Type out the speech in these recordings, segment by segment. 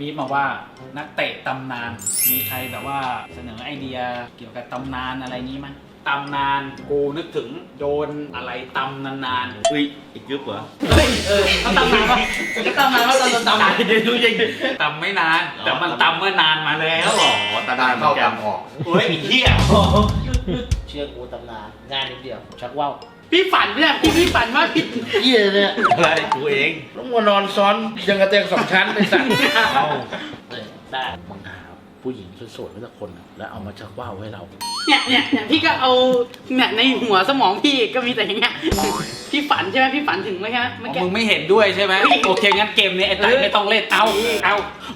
บีบมาว่านักเตะตำนาน มีใครแบบว่าเสนอไอเดียเกี่ยวกับตำนานอะไรนี้ไหมตำนานกูนึกถึงโดนอะไรตำนานเฮ้ยอีกกึ๊บเหรอๆเฮ้ยเออเขาตำนานว่าจะตำนานว่าตอนเราตำนานจริงๆตำไม่นาน แต่มันตำเมื่อนานมาแล้วอ๋อตาดานเหมือนกันเฮ้ยไอ้เหี้ยเชื่อกูตำนานงานนิดเดียวชักว่าว พี่ฝันเนี่ยพี่พี่ฝันว่าพี่เยี่ยเนี่ยอะไรกูเองต้องมานอนซ้อนยังกระเตียงสองชั้นเป็นสัตว์เอาเลยได้มึงหาผู้หญิงสวยๆไว้สักคนน่ะแล้วเอามาชักว่าวให้เรา เนี่ยเนี่ยเนี่ยพี่ก็เอาเนี่ยในหัวสมองพี่ก็มีแต่อย่างเงี้ยพี่ฝันใช่ไหมพี่ฝันถึงไหมฮะเมื่อกี้ มึงไม่เห็นด้วยใช่ไหมโอเคงั้นเกมนี้ไอ้ไต่ไม่ต้องเล่นเอาเอา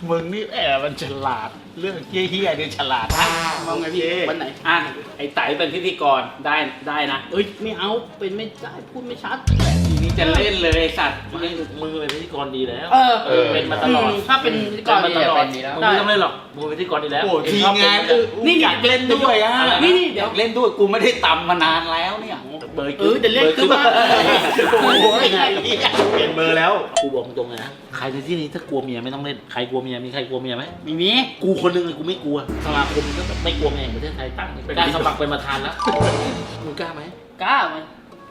มึงนี่แอบมันฉลาด เรื่องเฮี้ยๆเนี่ยฉลาดนะมองไงพี่วันไหนอะไอ้ไต่เป็นพิธีกรได้ได้นะเอ้ยไม่เอาเป็นไม่ได้พูดไม่ชัดทีนี้จะเล่นเลยไอ้สัตว์มึงมึงเป็นพิธีกรดีแล้วเออเออเป็นมาตลอดมถ้าเป็นพิธีกรเป็นมาตลอดเป็นมึงไม่ต้องเล่นหรอกมึงเป็นพิธีกรดีแล้วโอ้ทีมงานเอเอออนี่อยากเล่นด้วยอะนี่นี่เดี๋อยยวากเล่นด้วยกูไม่ได้ตำมานานแล้วเนี่ยเบอร์เออจะเล่นคือว่าโอ้โหไอ้เหี้ยเปลี่ยนเบอร์แล้วกูบอกตรงเลยนะใครในที่นี้ถ้ากลัวเมียไม่ต้องเล่นใครกลัวเมียมีใครกลัวเมียไหมไม่มีกูคนหนึงเลยกูไม่กลัวสมาคมก็แบบไม่กลัวเมียแห่งประเทศไทยตั้งกล้ารสมัครเป็นประธานแล้วมึงกล้าไหมกล้าไหม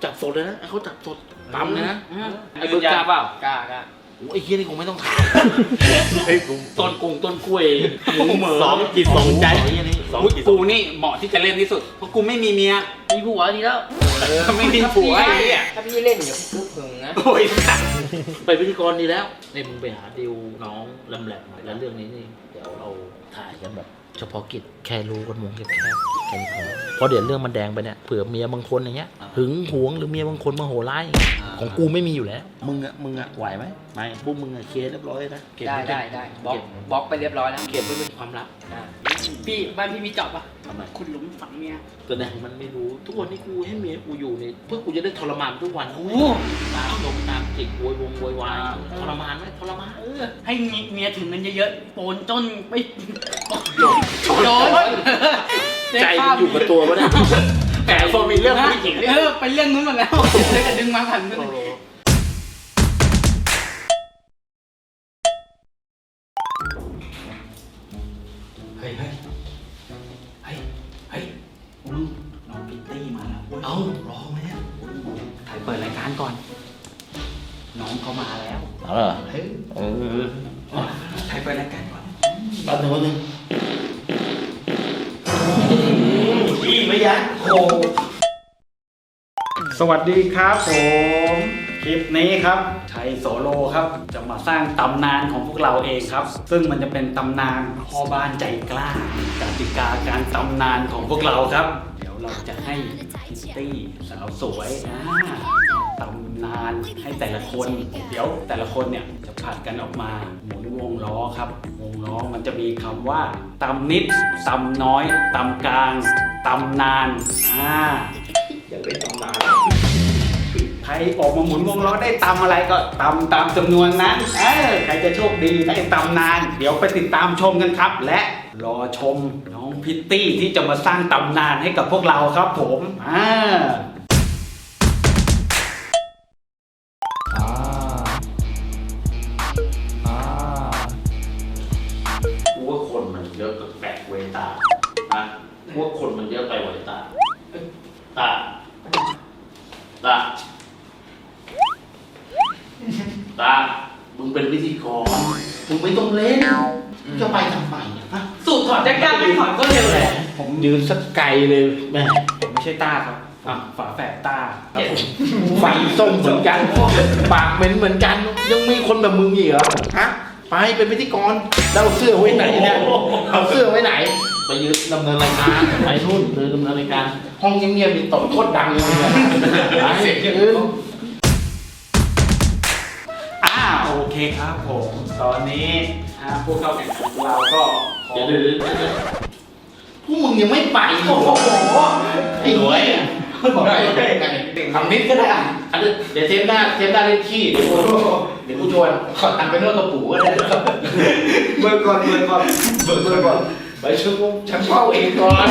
จับสดเลยนะให้เขาจับสดปั๊มเลยนะอืมไอ้เบิร์ดกล้าเปล่ากล้ากล้าโอ้ไอ้เฮียนี่คงไม่ต้องถามเฮ้ยกูต้นกุ้งต้นกล้วยหมูเหมือสองจิตสองใจไอ้เฮียนี่สองอุ๊ยจิตกูนี่เหมาะที่จะเล่นที่สุดเพราะกูไม่มีเมียมีผัวดีแล้วไม่มีผัวไอ้เนี่ยถ้าพี่เล่นเดี๋ยวพี่กึ๊บหึงนะโอ้ยสัตว์ไปพิธีกรดีแล้วเนี่ยมึงไปหาดิวน้องลำแหลมแล้วเรื่องนี้นี่เดี๋ยวเรา ถ่ายกันแบบเฉพาะกิจแค่รู้กันวงแคบๆแค่นี้พอเพราะเดี๋ยวเรื่องมันแดงไปเนี่ยเผื่อเมียบางคนอย่างเงี้ยหึงหวงหรือเมียบางคนมาโหร้ายอย่างเงี้ยของกูไม่มีอยู่แล้ว มึงอะมึงอะไหวไหมไม่พวกมึงอะเคลียร์เรียบร้อยนะเก็บได้ว้ได้ได้บล็อกเก็บบล็อกไปเรียบร้อยแล้วเก็บไว้เป็นความลับพี่บ้านพี่มีเจอบปะทำไมคุณหลุมฝังเมียตัวเนี่ยมันไม่รู้ทุกวันนี้กูให้เมียกูอยู่เนี่ยเพื่อกูจะได้ทรมานทุกวันโอ้ตามลมตามจิกโวยวงโวยวายทรมานไหมทรมานเออให้เมียถึงเงินเยอะๆโปนจนไม่ โดนใจมันอยู่กับตัววะเนี่ยแต่พอมีเรื่องผู้หญิงเนี่ยเออไปเรื่องนู้นหมดแล้วเลยก็ดึงมาผ่านกัน วัสดีครับผมคลิปนี้ครับชัยโสโลครับ จะมาสร้างตำนานของพวกเราเองครับ ซึ่งมันจะเป็นตำนานพ่อบ้านใจกล้ากติกาการตำนานของพวกเราครับ เดี๋ยวเราจะให้พิตตี้สาวสวยอ่าตำนานให้แต่ละคน เดี๋ยวแต่ละคนเนี่ยจะผัดกันออกมาหมุนวงล้อครับ วงล้อมันจะมีคำว่าตำนิดตำน้อยตำกลางตำนานอ่า ยังเป็นตำนานใครออกมาหมุนวงล้อได้ตำอะไรก็ตำตามจำนวนนั้นเออใครจะโชคดีได้ตำนาน เดี๋ยวไปติดตามชมกันครับ และรอชมน้องพิตตี้ที่จะมาสร้างตำนานให้กับพวกเราครับผมอ่ากูว่าคนมันเยอะกับแปลกเวตานะกูว่าคนมันเยอะไปเวตาเอ้ยตา ตา ตา มึงเป็น พิธีกรมึงไม่ต้องเล่นจะไปทำไมอะฮะสูตรถอดแจ็คเก็ตไม่ถอดก็เร็วเลยผมยืนสักไกลเลยแม่ผมไม่ใช่ต้าครับอะฝาแฝดต้าครับผมฟันส้มเหมือนกันปากเหม็นเหมือนกัน ยังมีคนแบบมึงอีกเหรอฮะไปเป็นพิธีกรแล้วเอาเสื้อไว้ไหนเนี่ยเอาเสื้อไว้ไหนไปยืนดำเนินรายการไปนู่นเดินดำเนินรายการห้องเงียบๆมีตบโคตรดังเลยเนี่ยไปยืน คครับผม ตอนนี้ผู้เข้าแข่งขันของเราก็ขอเดี๋ยวเดี๋ยวเดี๋ยวเดี๋ยวพวกมึงยังไม่ไปโอ้โหไอ้หน่วยบอกได้ทำนิดก็ได้อะอันนี้เดี๋ยวเทปหน้าเทปหน้าเล่นขี้เดี๋ยวกูเดี๋ยวกูชวนขอตังค์ไปนวดกระปูก็ได้เบอร์ก่อนเบอร์ก่อนเบอร์ก่อนไปช่วยกูฉันเฝ้าเองก่อน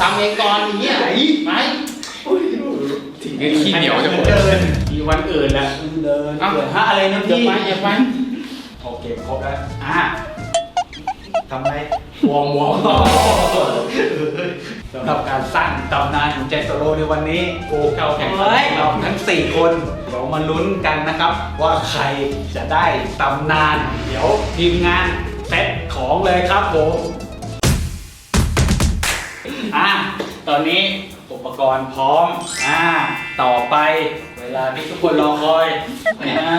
ตำเองก่อนอย่างเงี้ยไหนไหนทีนี้ขี้เหนียวจะหมดเดินมีวันอื่นแล้ว เดินเอ้า เกิดฮะอะไรนะอย่าพี่ไปอย่าไปโอเคครบแล้วอะทำไรวอร์มวอร์มสำหรับการสร้างตำนานของเจสโรในวันนี้โอ้เข้าแข่งขันของเราทั้ง 4 คนเรามาลุ้นกันนะครับ ว่าใครจะได้ตำนาน เดี๋ยวทีมงานเซตของเลยครับผม อะ ตอนนี้อุปกรณ์พร้อม อ่า ต่อไป เวลาที่ทุกคนรอคอยอ่า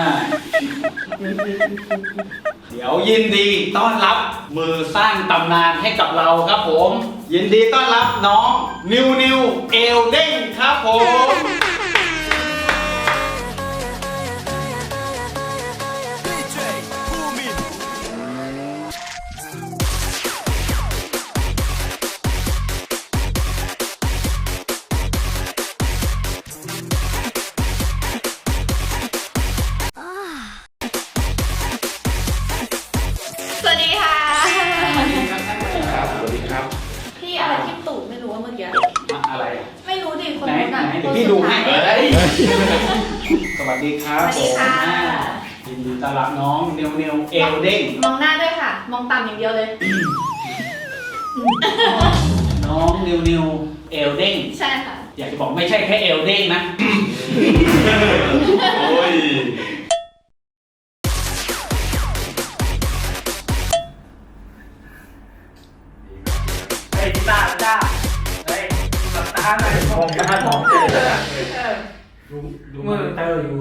เดี๋ยวยินดีต้อนรับมือสร้างตำนานให้กับเราครับผม ยินดีต้อนรับน้องนิวนิวเอลเด้งครับผม สวัสดีครับสวัสดีค่ะ ผมอ่ายินดีต้อนรับน้องนิวนิวเอลเด้งมองหน้าด้วยค่ะ มองต่ำอย่างเดียวเลย น้องนิวนิวเอลเด้งใช่ค่ะ อยากจะบอกไม่ใช่แค่เอลเด้งนะ โอ้ย มอนิเตอร์อยู่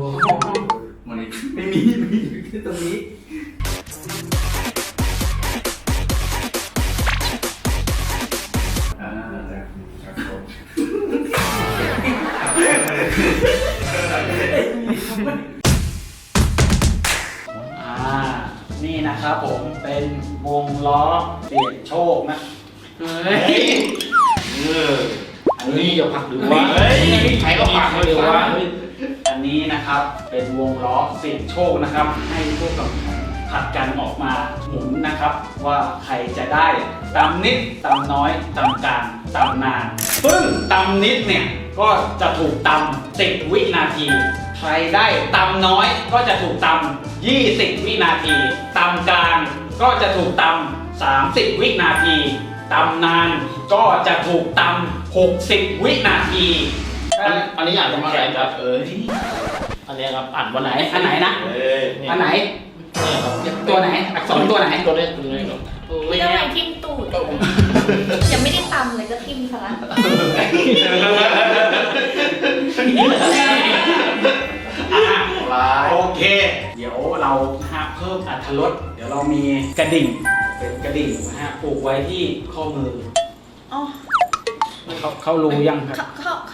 มันนี่ไม่มีไม่มีแค่ตรงนี้ อ่าครับผมอ่า นี่นะครับผมเป็นวงล้อเสี่ยงโชคนะ เฮ้ยเอออันนี่นี้อย่าผลักหรือว่าเฮ้ยใครก็ผลักเลยว่าอั นี้นะครับ เป็นวงล้อเสี่ยงโชคนะครับ ให้ผู้กับผัดกันออกมาหมุนนะครับ ว่าใครจะได้ตำนิดตำน้อยตำกลางตำนานซึ่งตำนิดเนี่ยก็จะถูกตำ10วินาที ใครได้ตำน้อยก็จะถูกตำ20วินาทีตำกลางก็จะถูกตำ30วินาทีตำนานก็จะถูกตำ60วินาที อันอันนี้อ่านมาแข่งครับ เอออันนี้ครับอ่านวันไหนอันไหนนะ เอ้ยอันไหนเนี่ยครับตัวไหน อักษรตัวไหน ตัวนี้ตัวนี้ครับโอ้พี่ยทำไมทิ่มตูดยังไม่ได้ตำเลยก็ทิ่มซะละอะลายโอเค เดี๋ยวเรานะฮะเพิ่มอัตรสเดี๋ยวเรามีกระดิ่ง เป็นกระดิ่งนะฮะผูกไว้ที่ข้อมือ อ๋อเขาเขารู้ยังครับ เข้าเข้า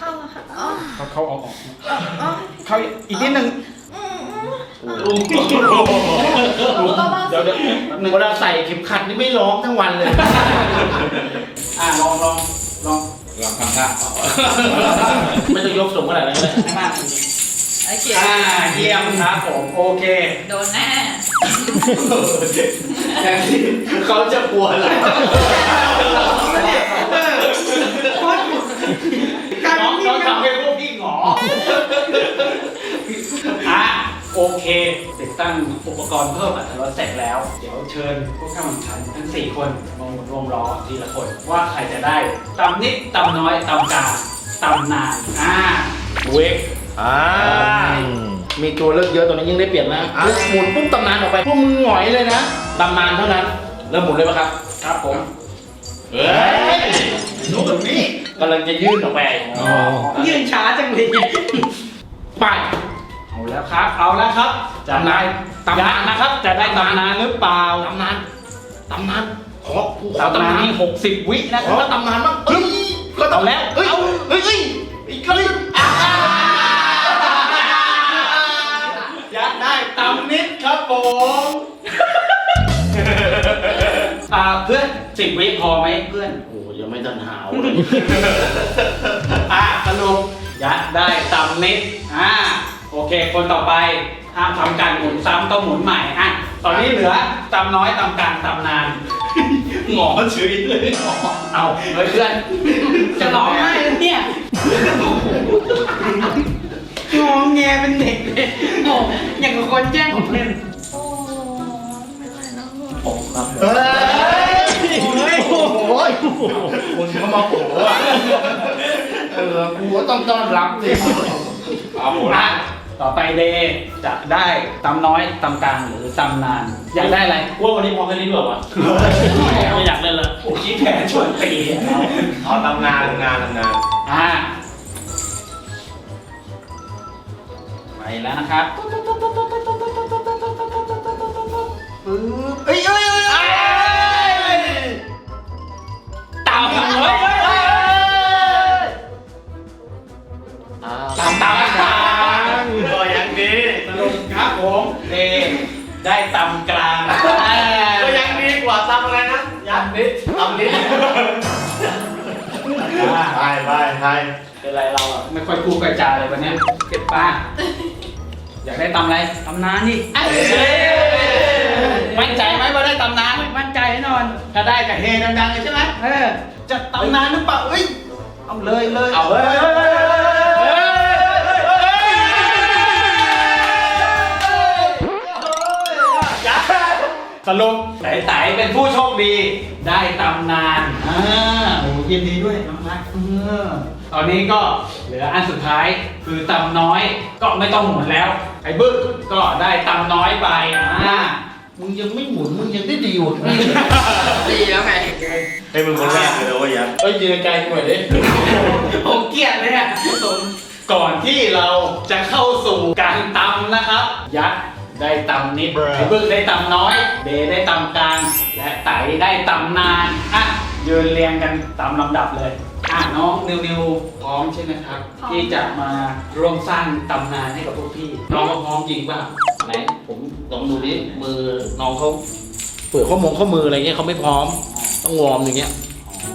เข้าแล้วค่ะอ๋อเขาเขาเอาออกอ๋ออ๋อเขาอีกนิดนึงอืมอืมเดี๋ยวเดี๋ยวหนึ่งเวลาใส่เข็มขัดนี่ไม่ร้องทั้งวันเลย อะลองลองลองลองทำท่าไม่ต้องยกสูงขนาดนั้นเลยให้มากจริงโอเคๆอ่าเยี่ยมครับผมโอเค โดนแน่แทนที่เขาจะปวดอะไร น้องน้องทำให้พวกพี่หงอ อะโอ เค ติดตั้งอุปกรณ์เพิ่มอัตราเสร็จแล้ว เดี๋ยวเชิญผู้เข้าแข่งขันทั้ง 4 คนมาหมุนวงล้อทีละคน ว่าใครจะได้ตำนิดตำน้อยตำกลางตำนานอ่าเวกอ่ามีตัวเลือกเยอะตัวนี้ยิ่งได้เปรียบนะหมุนปุ๊บตำนานออกไปพวกมึงหงอยเลยนะตำนานเท่านั้นเริ่มหมุนเลยปะครับ ครับผมเฮ้ยหนูแบบนี้กำลังจะยื่นออกไป ยืนช้าจังเลยเนี่ยไป เอาแล้วครับ เอาแล้วครับ จะได้ตำนานยังนะครับ จะได้ตำนานหรือเปล่าตำนานตำนานขอกูขอตำนานตำนานนี่หกสิบวินะขคอรับตำนานบ้างเอ้ยก็ต้องเอาแล้วเอ้ยเอาเฮ้ยเฮ้ยอีกครั้งอ่าอยากได้ตำนิดครับผมอ่าเพื่อนสิบวิพอไหมเพื่อนโอ้ยังไม่ทันหาวเลยอะสรุปยัดได้ตำนิดอ่าโอ คคนต่อไปห้ามทำการหมุนซ้ำต้องหมุนใหม่อะตอนนี้เหลือตำน้อยตำกลางตำนาน หมอเฉยเลยเอาเฮ้เพื่อนจะหลอกง่ายนะเนี่ยงองแงเป็นเด็กเลยโง่อย่างคนแจ้งของเล่นเฮ้ยโอ้โหคนเขามาโผล่เออกูต้องต้อนรับสิเอาละ ต่อไปเดย์จะได้ตำน้อยตำกลางหรือตำนาน อยากได้อะไรว่าวันนี้พอแค่นี้ด้วยวะไม่อยากเล่นละโอ้คิดแผนชวนตีเราเอาทำงานทำงานทำงานอ่าไปแล้วนะครับเอ้ยเอ้ยเอ้ยตามหัว ครับผมเดย์ได้ตำกลางก็ยังดีกว่าทำอะไรนะยัดนิดทำนิดอ่าไปไปไปเป็นไรเราอะไม่ค่อยพูดกระจาเลยวันเนี้ยเก็บป้า อยากได้ตำอะไรตำนานดิมั่นใจไหมว่าได้ตำนานมั่นใจแน่นอน ถ้าได้กับเฮดังๆเลยใช่ไหมเออจะตำนานหรือเปล่าเอ้ยเอาเลยเลยเอาเฮ้ย สรุปไต่ไต่เป็นผู้โชคดีได้ตำนานอ่าโอ้ยินดีด้วยน้องรักเออตอนนี้ก็เหลืออันสุดท้ายคือตำน้อยก็ไม่ต้องหมุนแล้ว ไอ้บึ้งก็ได้ตำน้อยไปอ่ามึงยังไม่หมุนมึงยังได้ดีอยู่ ดีแล้วไงให้มึงคนแรกเลยนะเว้ยยัดเอ้ยยืนไกลกูหน่อยดิผมเกลียดเลยอะก่อนที่เราจะเข้าสู่การตำนะครับ ยัด ได้ตำนิดไอ้บึ้งได้ตำน้อยเดได้ตำกลาง และไตได้ตำนาน อะ ยืนเรียงกันตามลำดับเลย อะ น้องนิวนิวพร้อมใช่ไหมครับที่จะมาร่วมสร้างตำนานให้กับพวกพี่ น้องเขาพร้อมจริงป่ะไหนผมลองดูดิมือน้องเขาเปิดข้อมงข้อมืออะไรเงี้ยเขาไม่พร้อม ต้องวอร์มอย่างเงี้ย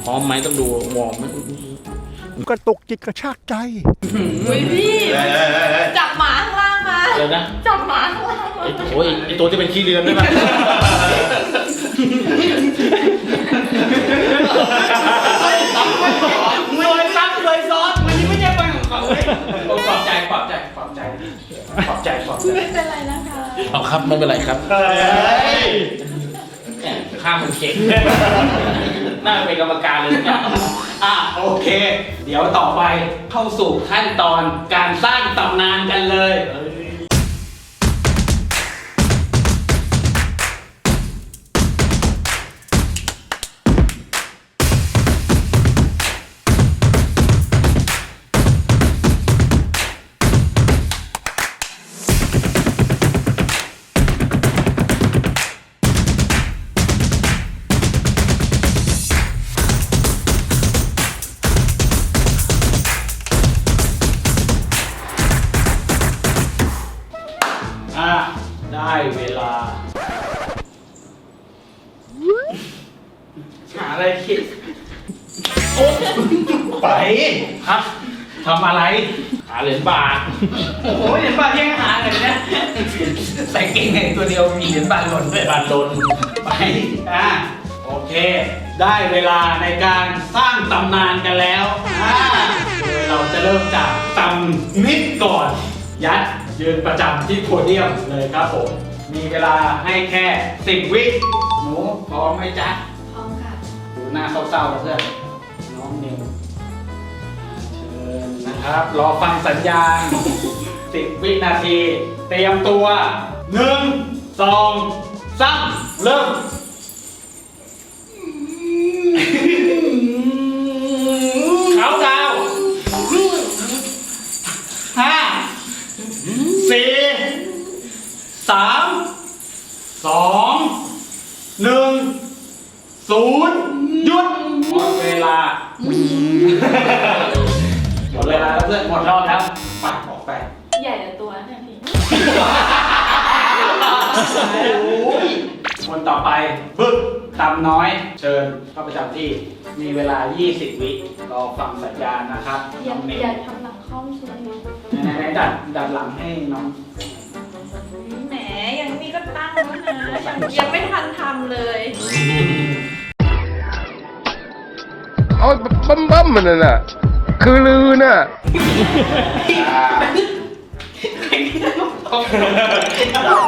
พร้อมไหมต้องดูวอร์มไหมกระตุกจิตกระชากใจ อุ้ยพี่ เฮ้ยเฮ้ยเฮ้ยเฮ้ยจับหมาข้างล่างมาอะไรนะ จับหมาข้างล่างมาไอ้ โอ้ยไอตัวที่เป็นขี้เรือนด้วยป่ะรวยซ้ำรวยซ้อนวันนี้ไม่ใช่วันของเขาเลยโอ้ปลอบใจปลอบใจปลอบใจปลอบใจปลอบใจไม่เป็นไรนะคะเอาครับไม่เป็นไรครับเฮ้ยแหมข้ามมันเข่งน่าเป็นกรรมการเลยเนี่ยอะโอเค เดี๋ยวต่อไปเข้าสู่ขั้นตอนการสร้างตำนานกันเลย โอ้โหเหรียญบาทยังหาเลยนะใส่เก่งไงตัวเดียวมีเหรียญบาทหล่นด้วยบาทลนไปอะโอเค ได้เวลาในการสร้างตำนานกันแล้วอ่าโดยเราจะเริ่มจากตำนิดก่อน ยัดยืนประจำที่โพเดียมเลยครับผม มีเวลาให้แค่10วิหนูพร้อมไหมจ๊ะพร้อมค่ะดูหน้าเศร้าๆแล้วเพื่อนน้องนิวเชิญ นะครับ รอฟังสัญญาณ10วินาที เตรียมตัว1 2 3เริ่ม เขาดาวห้าสี่สามสองหนึ่งศูนย์หยุดหมดเวลา เวลาแล้วเพื่อนหมดรอบแล้วไปออกไปใหญ่แต่ตัวเนี่ยพี่คนต่อไปบึกตำน้อย เชิญเข้าประจำที่ มีเวลา 20 วิรอฟังสัญญาณนะครับอน้ย่าองเมอย่าย์ทำหลังคล่อมใช่ไหมไหนๆๆดัดดัดหลังให้น้อง แหมยังนี่ก็ตั้งแล้วนะยังยังไม่ทันทำเลย เอาบั้มบั้มๆมันน่ะนะ คือลือน่ะ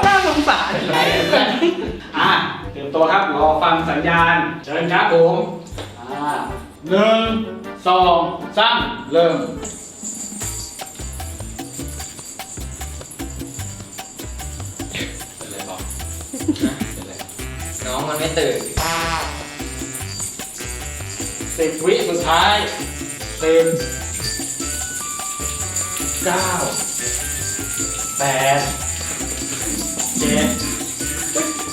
น่าสงสารอะเตรียมตัวครับ รอฟังสัญญาณ เชิญครับผมอ่าหนึ่งสองสามเริ่ม เป็นไรบอกนะเป็นไรน้องมันไม่ตื่นสิบวิสุดท้าย สิบเก้าแปดเจ็ด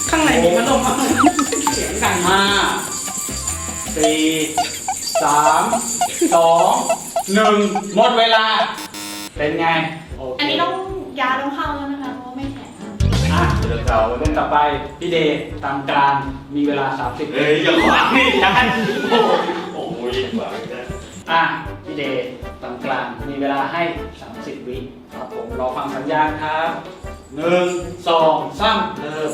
ข้างในมีพัดลมมั้งเสียงดังห้าสี่สามสองหนึ่งหมดเวลา เป็นไงโเคอันนี้ต้องยาต้องเข้าแล้วนะคะเพราะว่าไม่แข็งอะอะเดี๋ยวเราเรื่องต่อไป พี่เดย์ตามกลางมีเวลา 30เฮ้ยอย่าขวางนี่ยันโอ้โหโอ้โหยิ่งกว่า อะพี่เดย์ตรงกลางมีเวลาให้ 30 วิครับผมรอฟังสัญญาณครับหนึ่งสองสามเริ่ม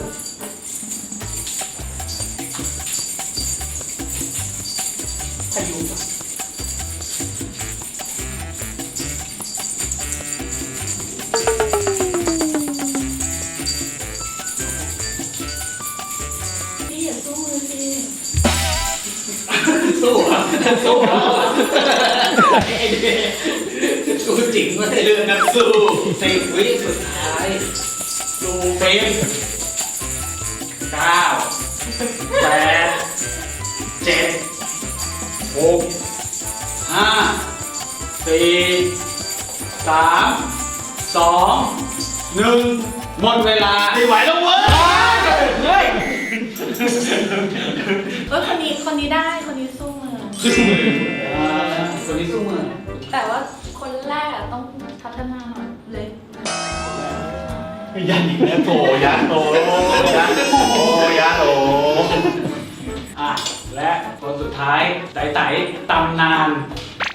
ไอ้เด็กสู้จริงไม่ใช่เรื่องนักสู้สิบวิสุดท้ายดูเฟรมเก้าแปดเจ็ดหกห้าสี่สามสองหนึ่งหมดเวลาไม่ไหวแล้วเว้ยเฮ้ยเออคนนี้คนนี้ได้คนนี้สู้มืออ่า คนนี้สู้มือแต่ว่าคนแรกอะต้องพัฒนาหน่อยเลยยันอีกแล้วโถยันโถยันโอ้ยันโถอะและคนสุดท้ายไต่ไต่ตำนาน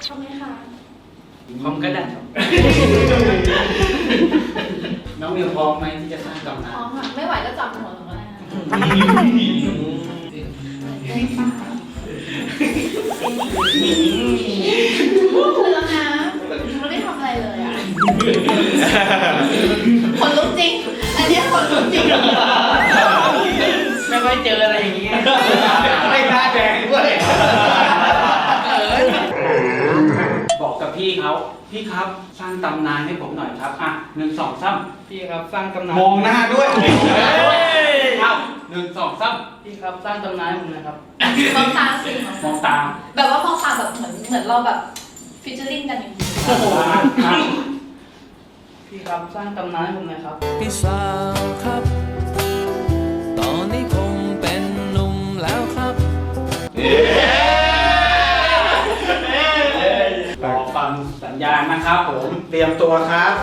ทำไหมคะพร้อมก็ได้ครับน้องมิวพร้อมไหมที่จะสร้างตำพนาร้อนมค่ะไม่ไหวก็จับหัวหนูก็ได้ นะพูดแล้วนะไม่ได้ทำอะไรเลยอะคนลุกจริง อันเนี้ยคนลุกจริงไม่ค่อยเจออะไรอย่างเงี้ยไม่น่าแดงด้วยบอกกับพี่เขาพี่ครับสร้างตำนานให้ผมหน่อยครับ อะหนึ่งสองสามพี่ครับสร้างตำนานมองหน้าด้วยเอาหนึ่งสองสาม พี่ครับสร้างตำนานให้ผมนะครับ มองตาสิมองตามแบบว่ามองตาแบบเหมือนเหมือนเราแบบฟิชเชอร์ลิงกันอย่างนี้โอ้โหอะพี่ครับสร้างตำนานให้ผมหนะครับ พี่สาวครับ ตอนนี้คงเป็นหนุ่มแล้วครับ รอฟังสัญญาณนะครับผมเตรียมตัวครับ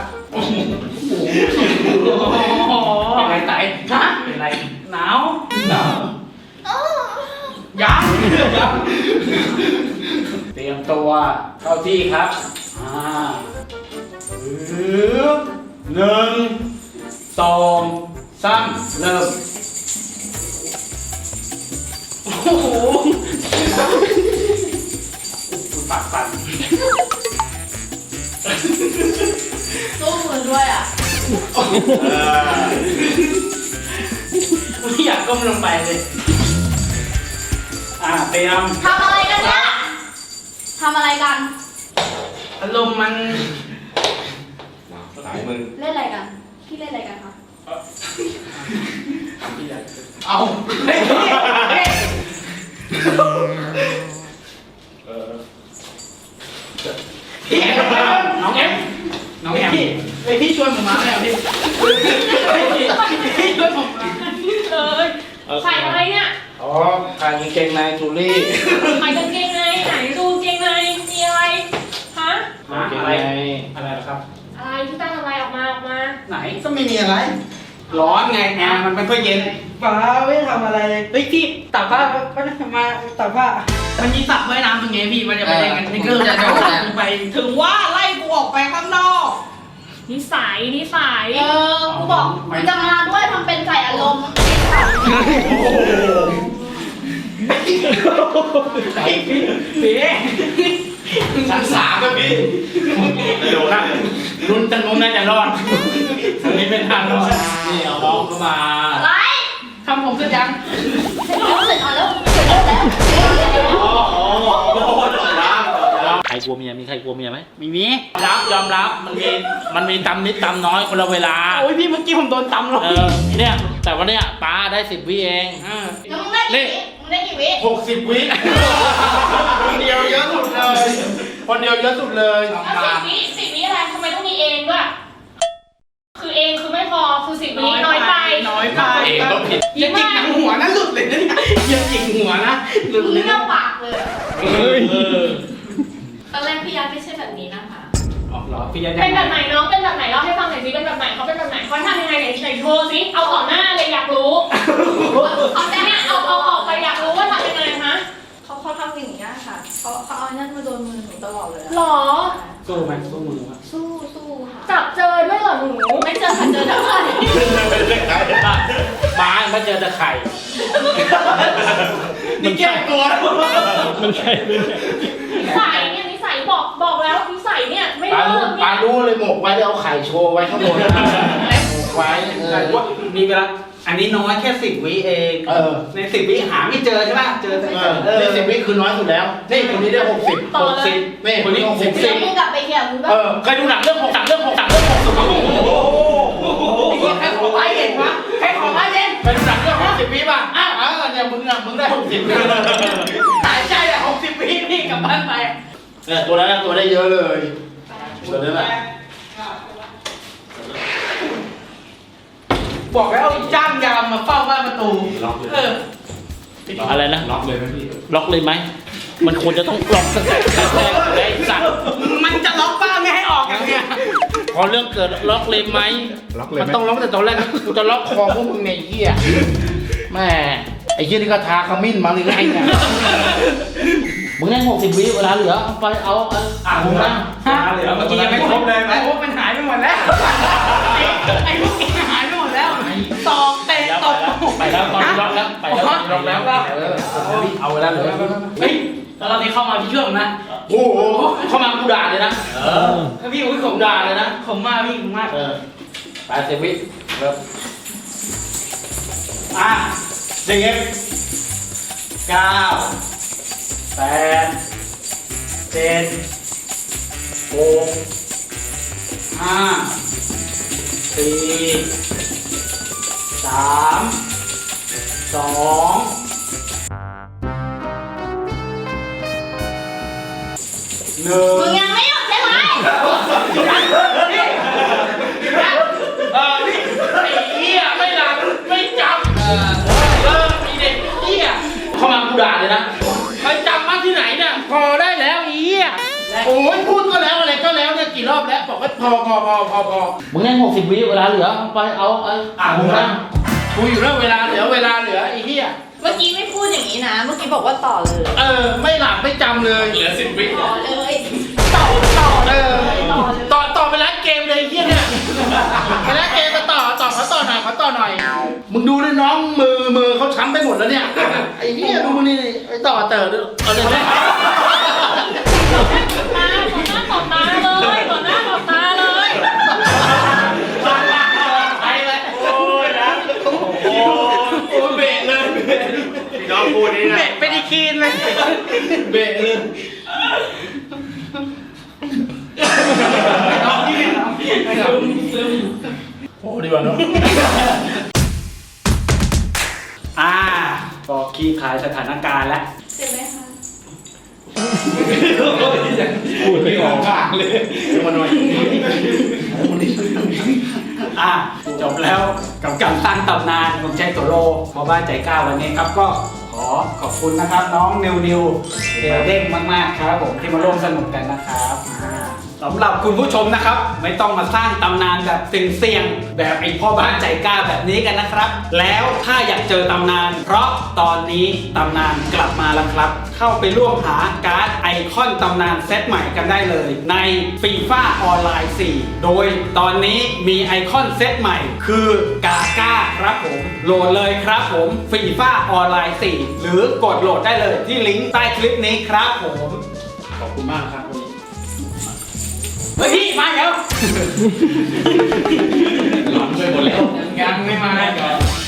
เป็นไรไต่ฮะเป็นไรหนาวหนาวยัง เตรียมตัวเข้าที่ครับ อ่าปึ๊บหนึ่งสองสามเริ่ม โอ้โหปากสั่นสู้มือด้วยอะ ไม่อยากก้มลงไปเลย อ่าเตรียมทำอะไรกันเนี่ยทำอะไรกันอารมณ์มันสายมือเล่นอะไรกันพี่เล่นอะไรกันคะเอาเฮ้ยเฮ้ยน้องแอมน้องแอมพี่ไอพี่ชวนผมมาแล้วพี่พี่ชวนผมมาเอ้ยใส่อะไรเนี่ย อ๋อการกางเกงในทูรี่ใส่กางเกงในไหนดูกางเกงในมีอะไรฮะหาอะไรอะไรเหรอครับ อะไรที่ตั้งอะไรออกมาออกมา ไหนก็ไม่มีอะไร ร้อนไงแอร์มันเป็นเพื่อเย็นป้าไม่ได้ทำอะไรเลยเฮ้ยพี่ตากผ้าก็ได้มาตากผ้ามันมีสระว่ายน้ำตรงนี้พี่มันจะไปเล่นกันนี่ก็เลยจะลงไปถึงว่าไล่กูออกไปข้างนอกนิสัยนิสัยเออกูบอกกูจะมาด้วยทำเป็นใส่อารมณ์ พี่ชั้นสามก็พี่เดี๋ยวครับรุ่นจังนู้นน่าจะรอดอันนี้เป็นทางรอดนี่เอาน้องเข้ามาไรทำผมเสร็จยังเสร็จแล้วเสร็จแล้วเสร็จแล้วอ๋ออ๋อกลัวเมียมีใครกลัวเมียไหมไม่มีรับยอมรับมันมีมันมีตำนิดตำน้อยคนละเวลาโอ้ยพี่เมื่อกี้ผมโดนตำหรอเออเนี่ยแต่วันเนี้ยป้าได้สิบวิเองอ่ วมึงได้กี่วิมึงได้กี่วิ หกสิบวิคนเดียวเยอะสุดเลย คนเดียวเยอะสุดเลย แล้วสิบวิสิบวิอะไรทำไมต้องมีเองด้วย คือเองคือไม่พอ คือสิบวิน้อยไปน้อยไปเองก็ผิดอย่าจิกหนังหัวนะหลุดเลยนะเนี่ยอย่าจิกหัวนะหลุดมึงเลยเล่านะปากเลยเออตอนแรกพี่ยักษ์ไม่ใช่แบบนี้นะคะอ๋อเหรอพี่ยันเป็นแบบไหนน้อง เป็นแบบไหนเล่าให้ฟังหน่อ ไม่เจอแต่ไข่นี่แก้ตัวมันใช่ไม่นิสัยเนี่ยนิสัยบอกบอกแล้วนิสัยเนี่ยไม่ป้าเลิรู้กป้าเนี่ยรู้เลยหมกไว้แล้วเอาไข่โชว์ไว้ข้างบนหมกไว้เออมีเวลา อันนี้น้อยแค่สิบวิเอง เออ ในสิบวิหาไม่เจอใช่ป่ะ เจอแต่เอก่ออนี่สิบวิคือน้อยสุดแล้ว นี่คนนี้ได้หกสิบต่อเลยนี่คนนี้หกสิบแล้วมึงกลับไปเขียมึงก็เออเคยดูหนังเรื่องหกสามเรื่องหกสามเรื่องหกสิบใครขอไล่เห็นวะใครขอไล่เสิบหายใจอะหกสิบปีนี่กลับบ้านไปเนี่ยตัวนั้นตัวได้เยอะเลยตัวนั้นแหละบอกแล้วเอาจ้างยามมาเฝ้าบ้านประตูเอออะไรนะล็อกเลยไหมพี่ล็อกเลยไหมมันควรจะต้องล็อกตั้งแต่แรกๆเลยไอ้สัตว์มันจะล็อกบ้านไม่ให้ออกอย่างเงี้ยพอเรื่องเกิดล็อกเลยไหมมันต้องล็อกแต่ตอนแรกกูจะล็อกคอพวกมึงในยไอ้เหี้ยแม่ ไอ้เหี้ยนี่ก็ทาขมิ้นมาหรือไงเนี่ยมึงได้หกสิบวิเวลาเหลือเอาไปเอาเอาอะมึงนะฮะเหลือเมื่อกี้ยังไม่ครบเลยไอ้พวกมันหายไปหมดแล้วไอ้ไอ้พวกนี้หายไปหมดแล้วตอกเตะตบไปแล้วตอนนี้ล็อกแล้วไปแล้วตอนนี้ล็อกแล้วเออเอาเวลาเหลือเฮ้ยตอนนี้เข้ามาพี่ช่วยผมนะโอ้โหเข้ามากูด่าเลยนะเออพี่อุ้ยผมกูด่าเลยนะผมมากพี่ผมมากเออแปดสิบวิเริ่มอะ สิบเก้าแปดเจ็ดหกห้าสี่สามสองหนึ่มึงงยังไม่หยุดใช่ไหมเออนี่ไอ้เหี้ยไม่หลับไม่จำเออเออไอ้เด็กเหี้ย เข้ามากูด่าเลยนะไปจำมาที่ไหนเนี่ยพอได้แล้วไอ้เหี้ยโอ้ยพูดก็แล้วอะไรก็แล้วเนี่ยกี่รอบแล้วบอกว่าพอพอพอพอพอมึงได้หกสิบวิเวลาเหลือเอาไปเอาเอาอะมึงนะกูอยู่แล้วเวลาเหลือเวลาเหลือไอ้เหี้ยเมื่อกี้ไม่พูดอย่างนี้นะ เมื่อกี้บอกว่าต่อเลย เออ ไม่หลับไม่จำเลยเหลือสิบวิต่อเลยต่อต่อเออต่อต่อไปร้านเกมเลยไอ้เหี้ยเนี่ยไปร้านเกมก็ต่อต่อเขา ต่อหน่อยเขาต่อหน่อย มึงดูเลยน้องมือมือเขาช้ำไปหมดแล้วเนี่ย ไอ้เหี้ยดูนี่ไอ้ต่อเต๋อดูเอาเลยไหมมาต่อหน้าต่อตาเลยต่อหน้าต่อตาเลยไปเลยโอ้ยนะโอ้โหเบะเลยพี่น้องพูดนี่นะเบะเป็นอีคีนเลยเบะเลย ดีกว่าเนาะอ่าก็ขี้คลายสถานการณ์แล้วเจ็บไหมคะพูดไม่ออกข้างเลยมาหน่อยอะจบแล้วกับการสร้างตำนานของใจโตโลพอบ้านใจกล้าวันนี้ครับก็ขอขอบคุณนะครับ น้องนิวนิวเดลเด้งมาก ๆ ครับผมที่มาร่วมสนุกกันนะครับ สำหรับคุณผู้ชมนะครับ ไม่ต้องมาสร้างตำนานแบบเสี่ยงๆแบบไอ้พ่อบ้านใจกล้าแบบนี้กันนะครับ แล้วถ้าอยากเจอตำนาน เพราะตอนนี้ตำนานกลับมาแล้วครับ เข้าไปร่วมหาการ์ดไอคอนตำนานเซตใหม่กันได้เลย ในฟีฟ่าออนไลน์ 4 โดยตอนนี้มีไอคอนเซตใหม่ คือกาก้าครับผม โหลดเลยครับผมฟีฟ่าออนไลน์ 4 หรือกดโหลดได้เลยที่ลิงก์ใต้คลิปนี้ครับผมขอบคุณมากครับ เฮ้ยพี่มาเดี๋ยวหลอนไปหมดแล้วยังไม่มาเลย